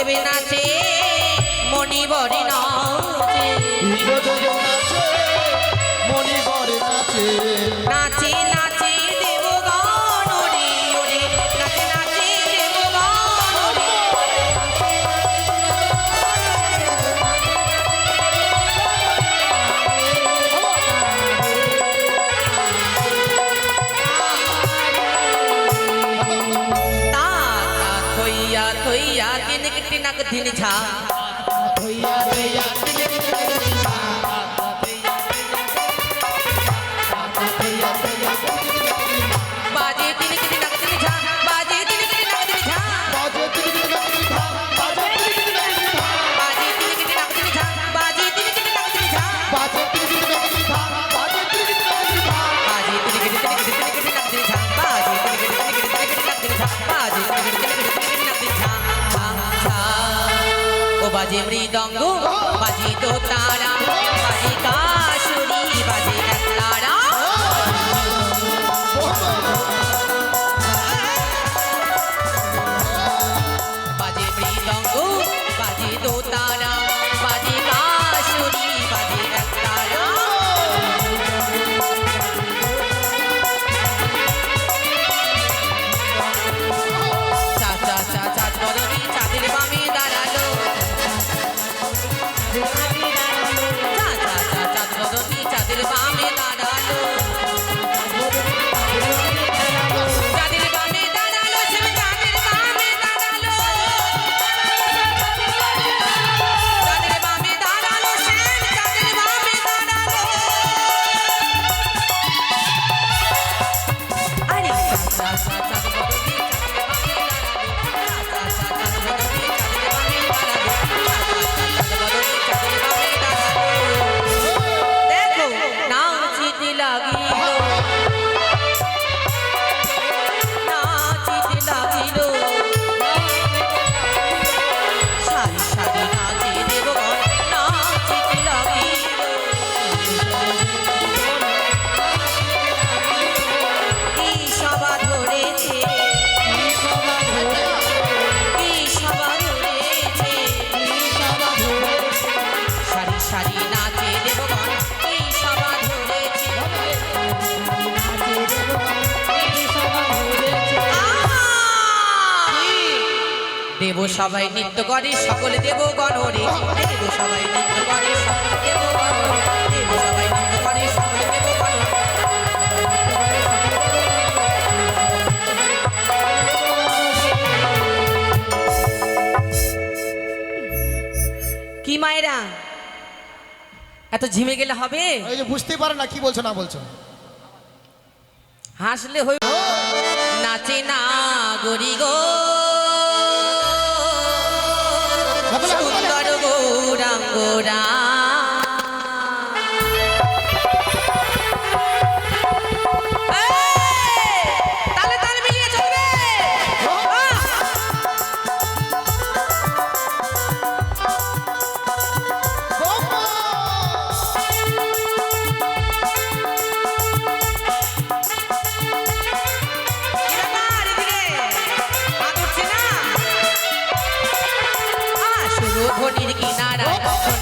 দেবে নাচে মণিবরী নয় একদিন ঝা। Jimri Donggu. Oh. দেব সবাই নৃত্য করে সকলে দেব গণরে। দেব সবাই নৃত্য করে কি মায়েরা? এত ঝিমে গেলে হবে? এই বুঝতে পারে না কি বলছো না বলছো? হাসলে হই নাচে না গরি গো। কোরা ঘটির কিনারা কখন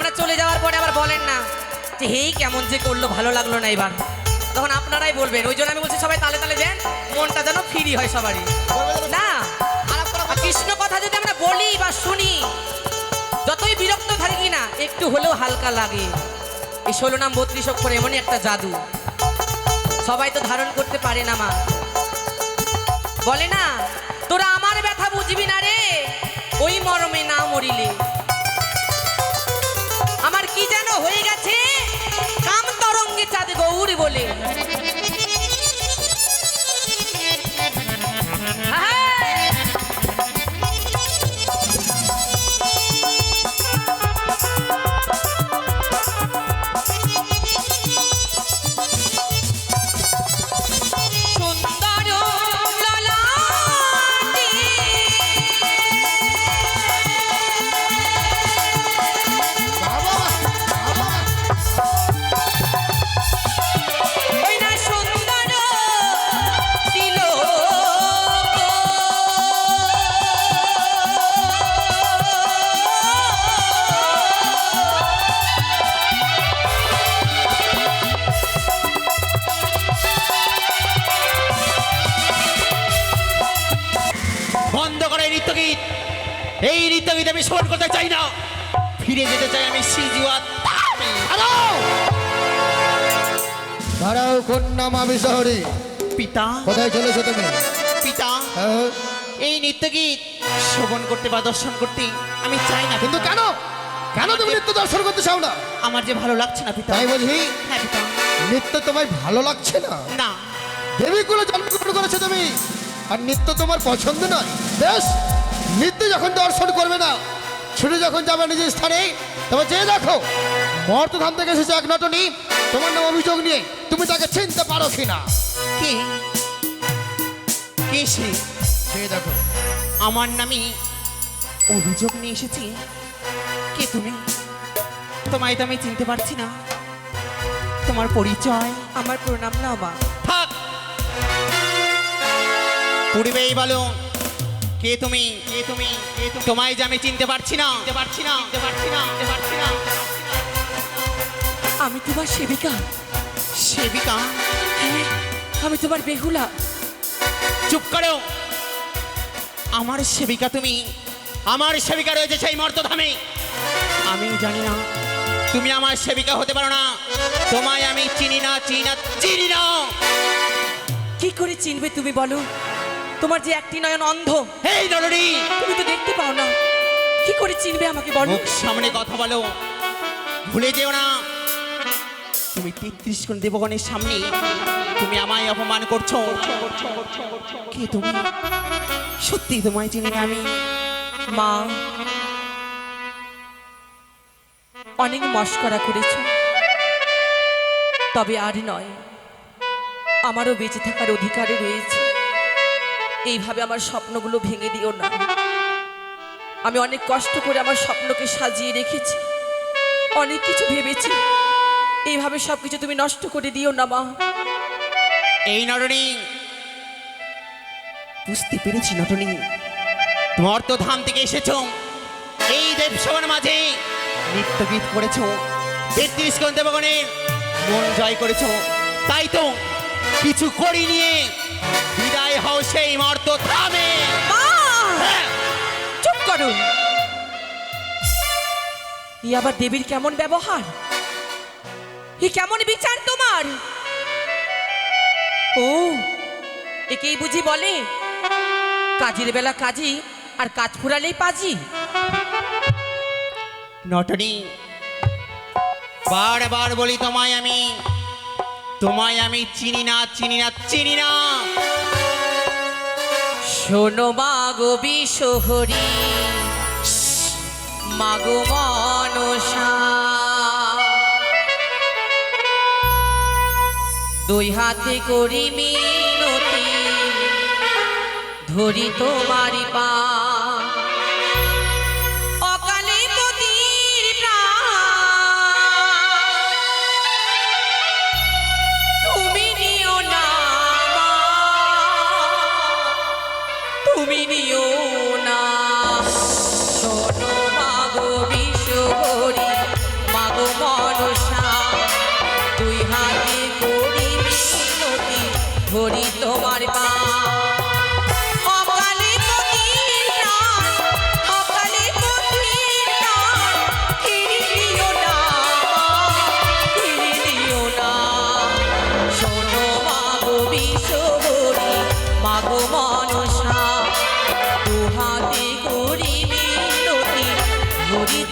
আমরা চলে যাওয়ার পরে আবার বলেন না যে, হেই, কেমন যে করল, ভালো লাগল না এবার। তখন আপনারাই বলবেন। ওই জন্য আমি বলছি, সবাই তালে তালে যান, মনটা যেন ফ্রি হয় সবারই। না কৃষ্ণ কথা যদি আমরা বলি বা শুনি, যতই বিরক্ত থাকি না, একটু হলেও হালকা লাগে। এই ষোলো নাম বত্রিশ অক্ষর এমনই একটা জাদু। সবাই তো ধারণ করতে পারে না মা। বলে না, তোরা আমার ব্যথা বুঝবি না রে, ওই মরমে না মরিলে। হয়ে গেছে শ্রবণ করতে চাই না। ফিরে যেতে চাই আমি সিজুয়া দাঁড়াও দাঁড়াও কন্যা মামি শহরে? পিতা। কোথায় চলেছো তুমি? পিতা। হ্যাঁ? এই নৃত্যগীত। শ্রবণ করতে বা দর্শন করতে আমি চাই না কিন্তু কেন? কেন তুমি নিত্য দর্শন করতে চাও না? আমার যে ভালো লাগছে না পিতা। তাই হ্যাঁ পিতা। নিত্য তোমায় ভালো লাগছে না? না। দেবীগুলো জন্মগ্রহণ করেছ তুমি। আর নৃত্য তোমার পছন্দ নয়। বেশ নৃত্য যখন দর্শন করবে না ছুটে যখন যাবে নিজের স্থানে তবে যে দেখো মর্তধাম থেকে এসেছে এক নটনি। তোমার নাম অভিযোগ নিয়ে তুমি তাকে চিনতে পারো কিনা? কে? কে সে? সে দেখো। আমার নামে অভিযোগ নিয়ে এসেছি? কে তুমি? তোমায় তো আমি চিনতে পারছি না। তোমার পরিচয়? আমার প্রণাম না মা। থাক। পূর্বেই বলো কে তুমি? কে তুমি? কে তুমি? তোমায় যে আমি চিনতে পারছি না। চিনতে পারছি না। চিনতে পারছি না। চিনতে পারছি না। আমি তোমার সেবিকা। সেবিকা? হ্যাঁ আমি তোমার বেহুলা। চুপ করো। আমার সেবিকা তুমি। আমার সেবিকা রয়েছে সেই মর্তধামে। আমি জানি না। তুমি আমার সেবিকা হতে পারো না। তোমায় আমি চিনি না চিনি না চিনি না। কি করে চিনবে তুমি বলো? তোমার যে একটি নয়ন অন্ধ। এই নরী তুমি তো দেখতে পাও না। কি করে চিনবে আমাকে বলো? মুখ সামনে কথা বলো। ভুলে যেও না। তুমি তেত্রিশ কোন দেবগণের সামনে তুমি আমায় অপমান করছ। কে তুমি? সত্যি তোমায় চিনি না আমি। মা অনেক মস্করা করেছ। তবে আর নয় আমারও বেঁচে থাকার অধিকারে রয়েছে। এইভাবে আমার স্বপ্নগুলো ভেঙে দিও না। আমি অনেক কষ্ট করে আমার স্বপ্নকে সাজিয়ে রেখেছি। অনেক কিছু ভেবেছি। এইভাবে সব কিছু তুমি নষ্ট করে দিও না, মা। এই নটনী বুঝতে পেরেছি নটনী তোমার তো ধাম থেকে এসেছ। এই দেবসভার মাঝে নৃত্য গীত করেছ। তেত্রিশ কোন দেবগণের মন জয় করেছ। তাই তো কিছু করি নিয়ে বিদায় হও সেই মর্ত ধামে মা! হ্যাঁ, চুপ করো। ই আবার দেবীর কেমন ব্যবহার? এ কেমন বিচার তোমার? ও একেই বুঝি বলে কাজের বেলা কাজী আর কাজ ফুরালেই পাজি। নটনী বারবার বলি তোমায় আমি তোমায় আমি চিনি না চিনি না চিনি না। শোনো মাগো বিশোহরি মাগো মনসা। দুই হাতে করি মিনতি ধরি তোমারি পা। বিনিয়োগ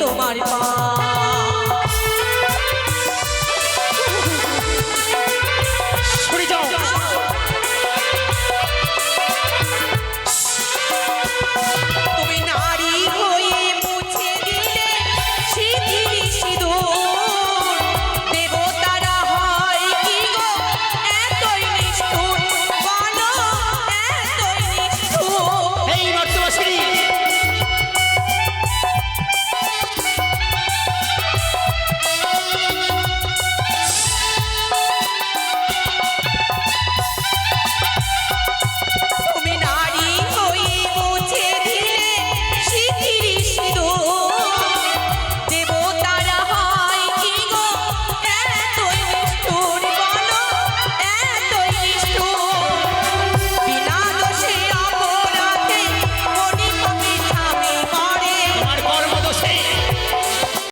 তোমার পা।